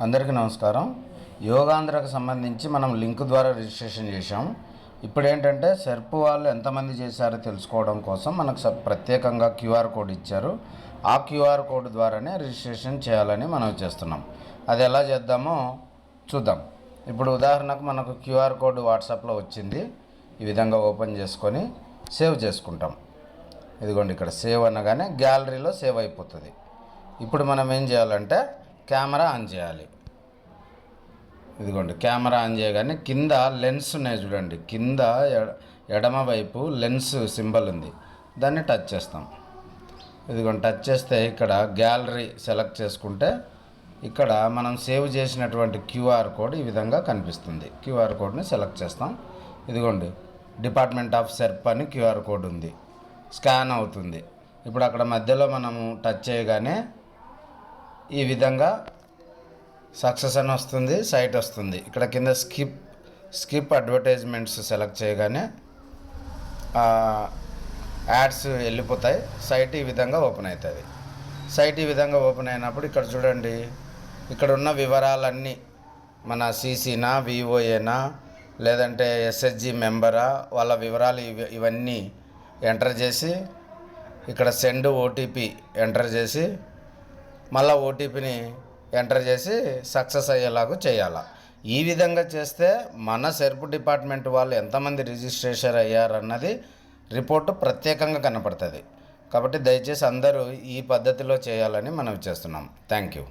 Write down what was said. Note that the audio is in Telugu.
అందరికీ నమస్కారం. యోగాంధ్రకు సంబంధించి మనం లింక్ ద్వారా రిజిస్ట్రేషన్ చేశాం. ఇప్పుడు ఏంటంటే సెర్ప్ వాళ్ళు ఎంతమంది చేశారో తెలుసుకోవడం కోసం మనకు స- ప్రత్యేకంగా క్యూఆర్ కోడ్ ఇచ్చారు. ఆ క్యూఆర్ కోడ్ ద్వారానే రిజిస్ట్రేషన్ చేయాలని మనం చేస్తున్నాం. అది ఎలా చేద్దామో చూద్దాం. ఇప్పుడు ఉదాహరణకు మనకు క్యూఆర్ కోడ్ వాట్సాప్లో వచ్చింది. ఈ విధంగా ఓపెన్ చేసుకొని సేవ్ చేసుకుంటాం. ఇదిగోండి ఇక్కడ సేవ్ అనగానే గ్యాలరీలో సేవ్ అయిపోతుంది. ఇప్పుడు మనం ఏం చేయాలంటే కెమెరా ఆన్ చేయాలి. ఇదిగోండి కెమెరా ఆన్ చేయగానే కింద లెన్స్ ఉన్నాయి చూడండి కింద ఎడ- ఎడమ వైపు లెన్స్ సింబల్ ఉంది. దాన్ని టచ్ చేస్తాం. ఇదిగోండి టచ్ చేస్తే ఇక్కడ గ్యాలరీ సెలెక్ట్ చేసుకుంటే ఇక్కడ మనం సేవ్ చేసినటువంటి క్యూఆర్ కోడ్ ఈ విధంగా కనిపిస్తుంది. క్యూఆర్ కోడ్ని సెలెక్ట్ చేస్తాం. ఇదిగోండి డిపార్ట్మెంట్ ఆఫ్ సెర్ప్ అని క్యూఆర్ కోడ్ ఉంది. స్కాన్ అవుతుంది. ఇప్పుడు అక్కడ మధ్యలో మనము టచ్ చేయగానే ఈ విధంగా సక్సెస్ అని వస్తుంది సైట్ వస్తుంది. ఇక్కడ కింద స్కిప్ స్కిప్ అడ్వర్టైజ్మెంట్స్ సెలెక్ట్ చేయగానే యాడ్స్ వెళ్ళిపోతాయి. సైట్ ఈ విధంగా ఓపెన్ అవుతుంది. సైట్ ఈ విధంగా ఓపెన్ అయినప్పుడు ఇక్కడ చూడండి ఇక్కడ ఉన్న వివరాలన్నీ మన సీసీనా వివోఏనా లేదంటే ఎస్హెచ్జి మెంబరా వాళ్ళ వివరాలు ఇవి ఇవన్నీ ఎంటర్ చేసి ఇక్కడ సెండ్ ఓటీపీ ఎంటర్ చేసి మళ్ళీ ఓటీపీని ఎంటర్ చేసి సక్సెస్ అయ్యేలాగా చేయాలి. ఈ విధంగా చేస్తే మన సెర్పు డిపార్ట్మెంట్ వాళ్ళు ఎంతమంది రిజిస్ట్రేషన్ అయ్యారన్నది రిపోర్టు ప్రత్యేకంగా కనపడుతుంది. కాబట్టి దయచేసి అందరూ ఈ పద్ధతిలో చేయాలని మనం చేస్తున్నాం. Thank you.